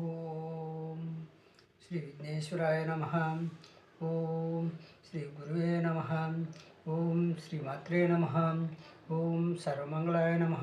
ఓం శ్రీ విఘ్నేశ్వరాయ నమ. ఓం శ్రీ గురువే నమ. ఓం శ్రీ మాత్రే నమ. ఓం సర్వమంగళాయ నమ.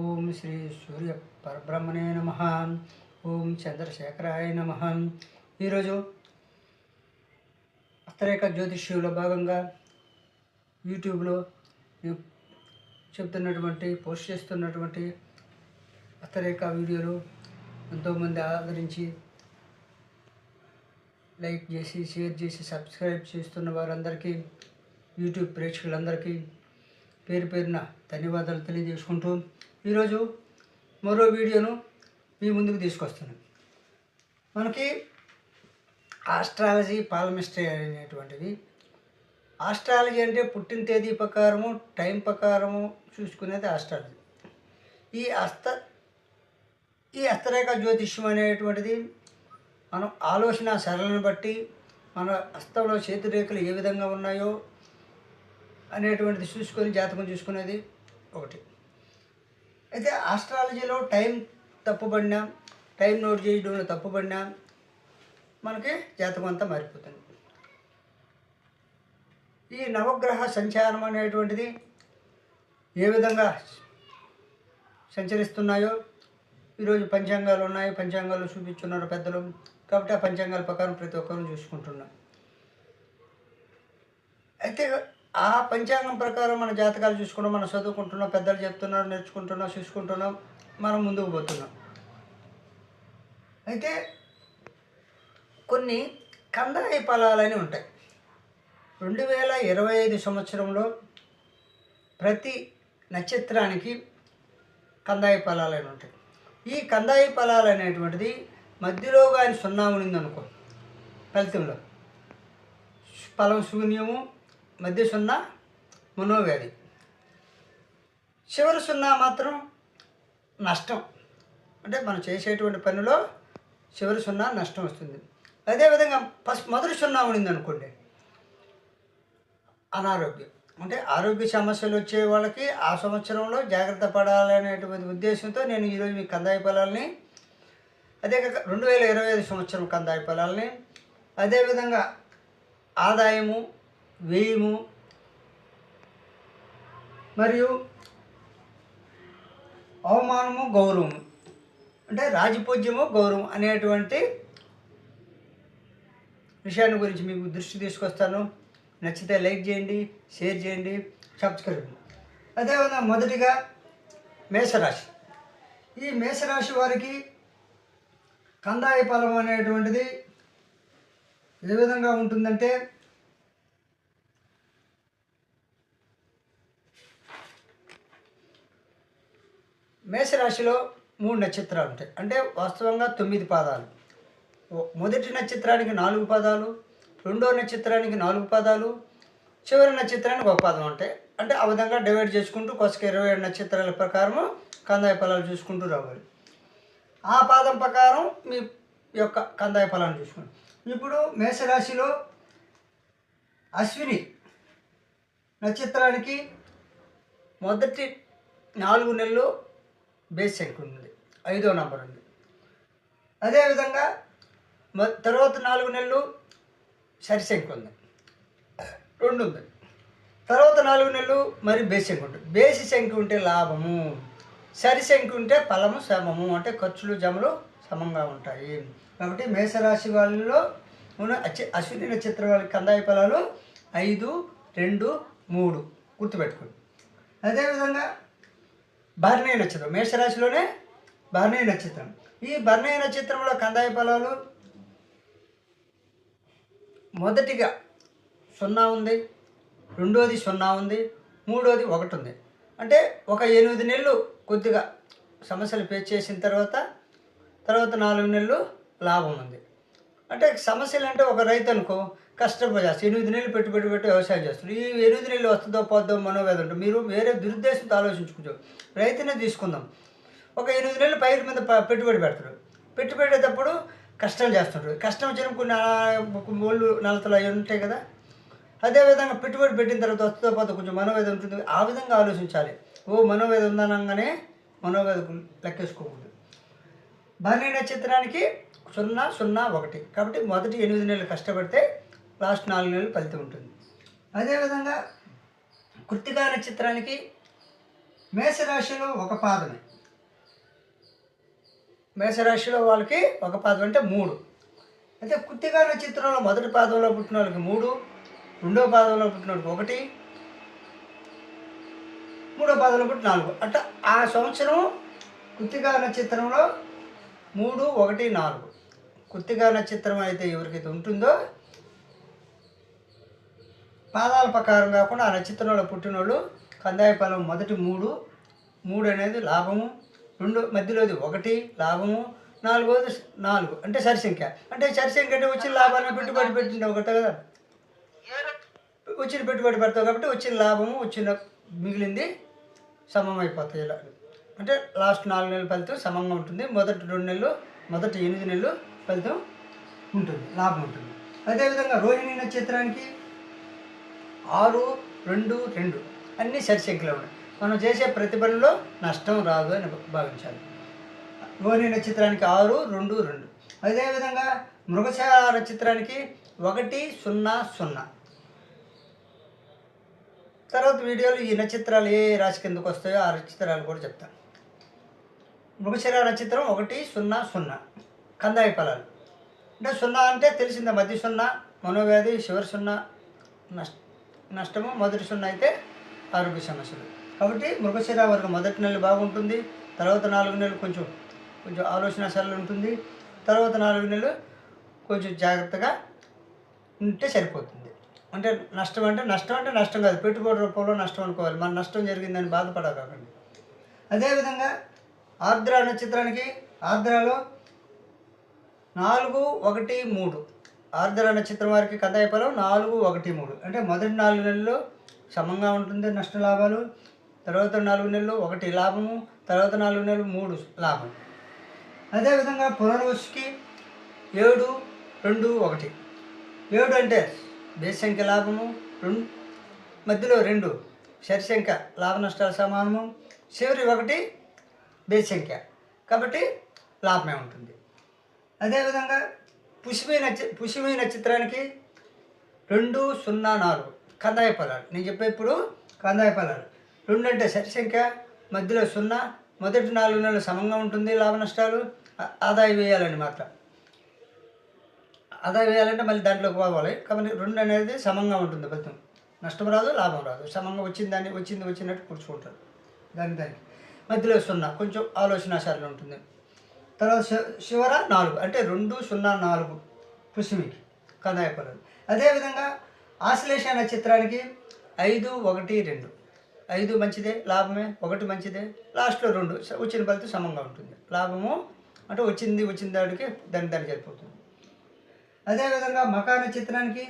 ఓం శ్రీ సూర్య పరబ్రహ్మణే నమ. ఓం చంద్రశేఖరాయ నమ. ఈరోజు హస్తరేఖ జ్యోతిష్యంలో భాగంగా యూట్యూబ్లో చెప్తున్నటువంటి పోస్ట్ చేస్తున్నటువంటి హస్తరేఖ వీడియోలు ఎంతోమంది ఆదరించి లైక్ చేసి షేర్ చేసి సబ్స్క్రైబ్ చేస్తున్న వారందరికీ యూట్యూబ్ ప్రేక్షకులందరికీ పేరు పేరున ధన్యవాదాలు తెలియజేసుకుంటూ ఈరోజు మరో వీడియోను మీ ముందుకు తీసుకొస్తున్నాను మనకి ఆస్ట్రాలజీ పాలమిస్ట్రీ అనేటువంటిది. ఆస్ట్రాలజీ అంటే పుట్టిన తేదీ ప్రకారము టైం ప్రకారము చూసుకునేది ఆస్ట్రాలజీ. ఈ అస్త ఈ హస్తరేఖ జ్యోతిష్యం అనేటువంటిది మనం ఆలోచన సరళను బట్టి మన హస్తంలో చేతి రేఖలు ఏ విధంగా ఉన్నాయో అనేటువంటిది చూసుకొని జాతకం చూసుకునేది ఒకటి. అయితే ఆస్ట్రాలజీలో టైం తప్పుబడినా టైం నోట్ చేయడంలో తప్పుబడినా మనకి జాతకం అంతా మారిపోతుంది. ఈ నవగ్రహ సంచారం అనేటువంటిది ఏ విధంగా సంచరిస్తున్నాయో ఈరోజు పంచాంగాలు ఉన్నాయి పంచాంగాలు చూపించున్నారు పెద్దలు. కాబట్టి ఆ పంచాంగాల ప్రకారం ప్రతి ఒక్కరు చూసుకుంటున్నాం. అయితే ఆ పంచాంగం ప్రకారం మన జాతకాలు చూసుకున్నాం మనం చదువుకుంటున్నాం పెద్దలు చెప్తున్నారు నేర్చుకుంటున్నాం చూసుకుంటున్నాం మనం ముందుకు పోతున్నాం. అయితే కొన్ని కందాయ ఫలాలని ఉంటాయి. రెండు వేల ఇరవై ఐదు సంవత్సరంలో ప్రతి నక్షత్రానికి కందాయ ఫలాలని ఉంటాయి. ఈ కందాయి ఫలాలు అనేటువంటిది మధ్యలో కానీ సున్నా ఉండింది అనుకో ఫలితంలో. ఫలం శూన్యము మధ్య సున్నా మనోవ్యాధి. చివరి సున్నా మాత్రం నష్టం. అంటే మనం చేసేటువంటి పనిలో చివరి సున్నా నష్టం వస్తుంది. అదేవిధంగా ఫస్ట్ మొదటి సున్నా ఉండింది అనుకోండి అనారోగ్యం. అంటే ఆరోగ్య సమస్యలు వచ్చే వాళ్ళకి ఆ సంవత్సరంలో జాగ్రత్త పడాలనేటువంటి ఉద్దేశంతో నేను ఈరోజు మీ కందాయి పొలాలని అదే కాక రెండు వేల ఇరవై ఐదు సంవత్సరం కందాయి పొలాలని అదేవిధంగా ఆదాయము వ్యయము మరియు అవమానము గౌరవము అంటే రాజపూజ్యము గౌరవం అనేటువంటి విషయాన్ని గురించి మీకు దృష్టి తీసుకొస్తాను. నచ్చితే లైక్ చేయండి షేర్ చేయండి సబ్స్క్రైబ్ అదేవిధంగా మొదటిగా మేషరాశి. ఈ మేషరాశి వారికి కందాయ ఫలం అనేటువంటిది ఏ విధంగా ఉంటుందంటే మేషరాశిలో మూడు నక్షత్రాలు ఉంటాయి. అంటే వాస్తవంగా తొమ్మిది పాదాలు. మొదటి నక్షత్రానికి నాలుగు పాదాలు రెండో నక్షత్రానికి నాలుగు పాదాలు చివరి నక్షత్రానికి ఒక పాదం ఉంటాయి. అంటే ఆ విధంగా డివైడ్ చేసుకుంటూ కొసక ఇరవై ఏడు నక్షత్రాల ప్రకారము కందాయ ఫలాలు చూసుకుంటూ రావాలి. ఆ పాదం ప్రకారం మీ యొక్క కందాయ ఫలాన్ని చూసుకోండి. ఇప్పుడు మేషరాశిలో అశ్విని నక్షత్రానికి మొదటి నాలుగు నెలలు బేస్ సంఖ్య ఉంది. ఐదో నంబర్ ఉంది. అదేవిధంగా మ- తర్వాత నాలుగు నెలలు సరి ఉంది రెండు ఉంది తర్వాత నాలుగు నెలలు మరి బేసి ఉంటుంది బేసి సంఖ్య ఉంటే లాభము. సరి ఉంటే ఫలము సమము. అంటే ఖర్చులు జమలు సమంగా ఉంటాయి. కాబట్టి మేషరాశి వాళ్ళలో ఉన్న అశ్విని నక్షత్రం వాళ్ళ కందాయ ఫలాలు ఐదు రెండు మూడు. గుర్తుపెట్టుకోండి. అదేవిధంగా భరణి నక్షత్రం. మేషరాశిలోనే భరణి నక్షత్రం. ఈ భరణి నక్షత్రంలో కందాయ ఫలాలు మొదటిగా సున్నా ఉంది రెండోది సున్నా ఉంది మూడోది ఒకటి ఉంది అంటే ఒక ఎనిమిది నెలలు కొద్దిగా సమస్యలు ఫేస్ చేసిన తర్వాత తర్వాత నాలుగు నెలలు లాభం ఉంది. అంటే సమస్యలు అంటే ఒక రైతు అనుకో కష్టపడి ఎనిమిది నెలలు పెట్టుబడి పెట్టి వ్యవసాయం చేస్తారు ఈ ఎనిమిది నెలలు వస్తుందో పోద్దో మనోవేద ఉంటుంది. మీరు వేరే దురుద్దేశంతో ఆలోచించుకుంటారు రైతునే తీసుకుందాం. ఒక ఎనిమిది నెలలు పైరు మీద పెట్టుబడి పెడతారు పెట్టుబడేటప్పుడు పెట్టేటప్పుడు కష్టం చేస్తుంటారు కష్టం వచ్చిన కొన్ని నలతలు అవి ఉంటాయి కదా. అదేవిధంగా పెట్టుబడి పెట్టిన తర్వాత వస్తుతో పాటు కొంచెం మనోవేద ఉంటుంది. ఆ విధంగా ఆలోచించాలి. ఓ మనోవేదం ఉందనగానే మనోవేదకు లెక్కేసుకోకూడదు. భరణి నక్షత్రానికి సున్నా సున్నా ఒకటి. కాబట్టి మొదటి ఎనిమిది నెలలు కష్టపడితే లాస్ట్ నాలుగు నెలలు ఫలితం ఉంటుంది. అదేవిధంగా కృత్తికా నక్షత్రానికి మేషరాశిలో ఒక పాదమే. మేషరాశిలో వాళ్ళకి ఒక పాదం అంటే మూడు. అయితే కుత్తిగా నక్షత్రంలో మొదటి పాదంలో పుట్టిన వాళ్ళకి మూడు రెండో పాదంలో పుట్టిన వాళ్ళకి ఒకటి మూడో పాదంలో పుట్టి నాలుగు. అట్లా ఆ సంవత్సరం కుత్తిగా నక్షత్రంలో మూడు ఒకటి నాలుగు. కుత్తిగా నక్షత్రం అయితే ఎవరికైతే ఉంటుందో పాదాల ప్రకారం కాకుండా ఆ నక్షత్రంలో పుట్టినోళ్ళు కందాయ ఫలం మొదటి మూడు. మూడు అనేది లాభము రెండు మధ్యలోది ఒకటి లాభము. నాలుగోది నాలుగు. అంటే సరిసంఖ్య. అంటే సరిసంఖ్య అంటే వచ్చిన లాభాన్ని పెట్టుబడి పెట్టిండే ఒకటే కదా. వచ్చిన పెట్టుబడి పెడతావు కాబట్టి వచ్చిన లాభము వచ్చిన మిగిలింది సమం అయిపోతాయి ఇలా. అంటే లాస్ట్ నాలుగు నెలల ఫలితం సమంగా ఉంటుంది. మొదటి రెండు నెలలు మొదటి ఎనిమిది నెలలు ఫలితం ఉంటుంది లాభం ఉంటుంది. అదేవిధంగా రోహిణి నక్షత్రానికి ఆరు రెండు రెండు అన్నీ సరిసంఖ్యలో ఉన్నాయి. మనం చేసే ప్రతి పనిలో నష్టం రాదు అని భావించాలి. ఓని నక్షత్రానికి ఆరు రెండు రెండు. అదేవిధంగా మృగశాల నక్షత్రానికి ఒకటి సున్నా సున్నా. తర్వాత వీడియోలో ఈ నక్షత్రాలు ఏ రాశి కిందకు వస్తాయో ఆ నక్షత్రాలు కూడా చెప్తాను. మృగశిర నక్షత్రం ఒకటి సున్నా సున్నా. కందాయి ఫలాలు. అంటే సున్నా అంటే తెలిసిందే మధ్య సున్నా మనోవ్యాధి చివరి సున్నా. నష్ట నష్టము మొదటి సున్నా అయితే ఆరోగ్య సమస్యలు. కాబట్టి మృగశిర వరకు మొదటి నెల బాగుంటుంది తర్వాత నాలుగు నెలలు కొంచెం కొంచెం ఆలోచన సరళి ఉంటుంది తర్వాత నాలుగు నెలలు కొంచెం జాగ్రత్తగా ఉంటే సరిపోతుంది. అంటే నష్టం అంటే నష్టం అంటే నష్టం కాదు పెట్టుబడి రూపంలో నష్టం అనుకోవాలి. మన నష్టం జరిగిందని బాధపడకండి అదేవిధంగా ఆర్ద్ర నక్షత్రానికి ఆర్ద్రలో నాలుగు ఒకటి మూడు. ఆర్ద్ర నక్షత్రం వారికి కథాయ ఫలం నాలుగు ఒకటి మూడు. అంటే మొదటి నాలుగు నెలల్లో సమంగా ఉంటుంది నష్ట లాభాలు తర్వాత నాలుగు నెలలు ఒకటి లాభము తర్వాత నాలుగు నెలలు మూడు లాభం. అదేవిధంగా పునర్వసుకి ఏడు రెండు ఒకటి. ఏడు అంటే బేస్ సంఖ్య లాభము రెండు మధ్యలో రెండు. సరి సంఖ్య లాభ నష్టాల సమానము చివరి ఒకటి బేస్ సంఖ్య. కాబట్టి లాభమే ఉంటుంది. అదేవిధంగా పుష్మి నక్ష పుష్మి నక్షత్రానికి రెండు సున్నా నాలుగు. కందాయ ఫలాలు. నేను చెప్పే ఇప్పుడు కందాయ ఫలాలు. రెండు అంటే సరి సంఖ్య మధ్యలో సున్నా మొదటి నాలుగు నెలలు సమంగా ఉంటుంది లాభ నష్టాలు ఆదాయ ఆదాయం వేయాలండి మాత్రం. ఆదాయం వేయాలంటే మళ్ళీ దాంట్లోకి పోవాలి కాబట్టి రెండు అనేది సమంగా ఉంటుంది ఫలితం. నష్టం రాదు లాభం రాదు. సమంగా వచ్చింది దాన్ని వచ్చింది వచ్చినట్టు కూర్చుకుంటారు. దాని దానికి. మధ్యలో సున్నా కొంచెం ఆలోచన సరళి ఉంటుంది. తర్వాత శివర నాలుగు అంటే రెండు సున్నా నాలుగు పుష్మికి కందాయ అదేవిధంగా ఆశ్లేష నక్షత్రానికి ఐదు ఒకటి రెండు. ఐదు మంచిదే లాభమే ఒకటి మంచిదే లాస్ట్లో రెండు వచ్చిన ఫలితం సమంగా ఉంటుంది. లాభము అంటే వచ్చింది వచ్చిన దానికి దాని దానికి సరిపోతుంది. అదేవిధంగా మకా నక్షత్రానికి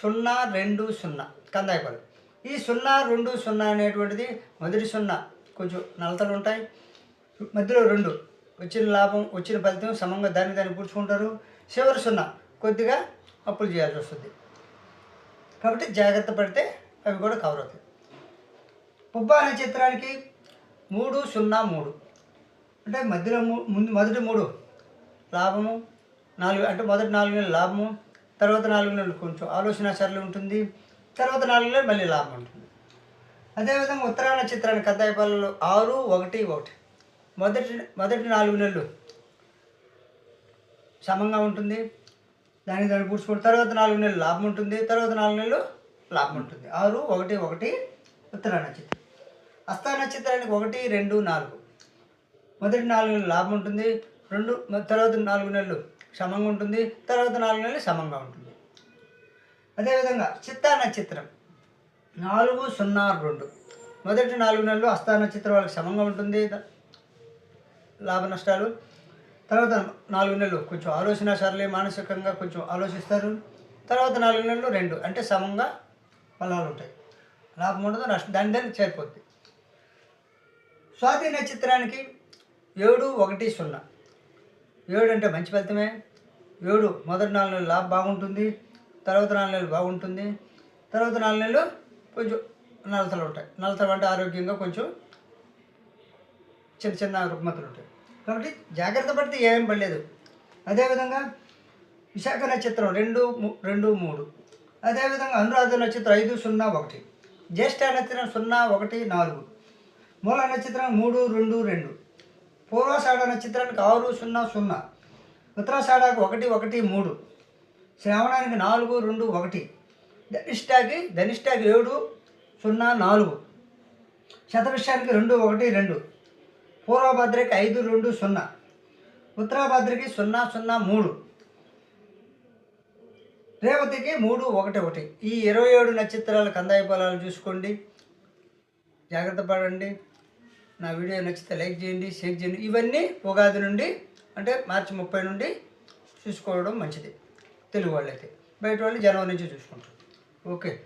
సున్నా రెండు సున్నా కందాయ ఫలం ఈ సున్నా రెండు సున్నా అనేటువంటిది మొదటి సున్నా కొంచెం నలతలు ఉంటాయి. మధ్యలో రెండు వచ్చిన లాభం వచ్చిన ఫలితం సమంగా దాన్ని దాన్ని పూడ్చుకుంటారు చివరి సున్నా కొద్దిగా అప్పులు చేయాల్సి వస్తుంది. కాబట్టి జాగ్రత్త పడితే అవి కూడా కవర్ అవుతాయి. పుబ్బా నక్షత్రానికి మూడు సున్నా మూడు. అంటే మధ్యలో ముందు మొదటి మూడు. లాభము నాలుగు అంటే మొదటి నాలుగు నెలలు లాభము తర్వాత నాలుగు నెలలు కొంచెం ఆలోచన సరళి ఉంటుంది తర్వాత నాలుగు నెలలు మళ్ళీ లాభం ఉంటుంది. అదేవిధంగా ఉత్తరా నక్షత్రాన్ని కద్దాయిపాలలో ఆరు ఒకటి ఒకటి. మొదటి మొదటి నాలుగు నెలలు సమంగా ఉంటుంది దాని దాన్ని పూడ్చుకోవడం. తర్వాత నాలుగు నెలలు లాభం ఉంటుంది తర్వాత నాలుగు నెలలు లాభం ఉంటుంది. ఆరు ఒకటి ఒకటి ఉత్తరా నక్షత్రం హస్త నక్షత్రానికి ఒకటి రెండు నాలుగు. మొదటి నాలుగు నెలలు లాభం ఉంటుంది. రెండు తర్వాత నాలుగు నెలలు సమంగా ఉంటుంది. తర్వాత నాలుగు నెలలు సమంగా ఉంటుంది. అదేవిధంగా చిత్తా నక్షత్రం. నాలుగు సున్నా రెండు. మొదటి నాలుగు నెలలు హస్త నక్షత్రం వాళ్ళకి సమంగా ఉంటుంది. లాభ నష్టాలు. తర్వాత నాలుగు నెలలు కొంచెం ఆలోచన సరళి మానసికంగా కొంచెం ఆలోచిస్తారు. తర్వాత నాలుగు నెలలు రెండు. అంటే సమంగా ఫలాలు ఉంటాయి. లాభం ఉండదు నష్టం. దాని దాన్ని చేరిపోద్ది స్వాతి నక్షత్రానికి ఏడు ఒకటి సున్నా. ఏడు అంటే మంచి ఫలితమే. ఏడు మొదటి నాలుగు నెలలు లాభ బాగుంటుంది. తర్వాత నాలుగు నెలలు బాగుంటుంది. తర్వాత నాలుగు నెలలు కొంచెం నలతలు ఉంటాయి. నలతలు అంటే ఆరోగ్యంగా కొంచెం చిన్న చిన్న రుగ్మతలు ఉంటాయి. కాబట్టి జాగ్రత్త పడితే ఏం పడలేదు. అదేవిధంగా విశాఖ నక్షత్రం రెండు రెండు మూడు. అదేవిధంగా అనురాధ నక్షత్రం ఐదు సున్నా ఒకటి. జ్యేష్ఠ నక్షత్రం సున్నా ఒకటి నాలుగు. మూల నక్షత్రం మూడు రెండు రెండు. పూర్వాషాఢ నక్షత్రానికి ఆరు సున్నా సున్నా. ఉత్తరాషాఢకు ఒకటి ఒకటి మూడు. శ్రావణానికి నాలుగు రెండు ఒకటి. ధనిష్టాకి ధనిష్టాకి ఏడు సున్నా నాలుగు. శతవిషయానికి రెండు ఒకటి రెండు. పూర్వభద్రకి ఐదు రెండు సున్నా. ఉత్తరాభద్రకి సున్నా సున్నా మూడు. రేవతికి మూడు ఒకటి ఒకటి. ఈ ఇరవై ఏడు నక్షత్రాల కందాయ ఫలాలు చూసుకోండి. జాగ్రత్త పడండి. నా వీడియో నచ్చితే లైక్ చేయండి షేర్ చేయండి. ఇవన్నీ ఉగాది నుండి అంటే మార్చి ముప్పై నుండి చూసుకోవడం మంచిది. తెలుగు వాళ్ళైతే. బయట వాళ్ళు జనవరి నుంచి చూసుకుంటారు. ఓకే.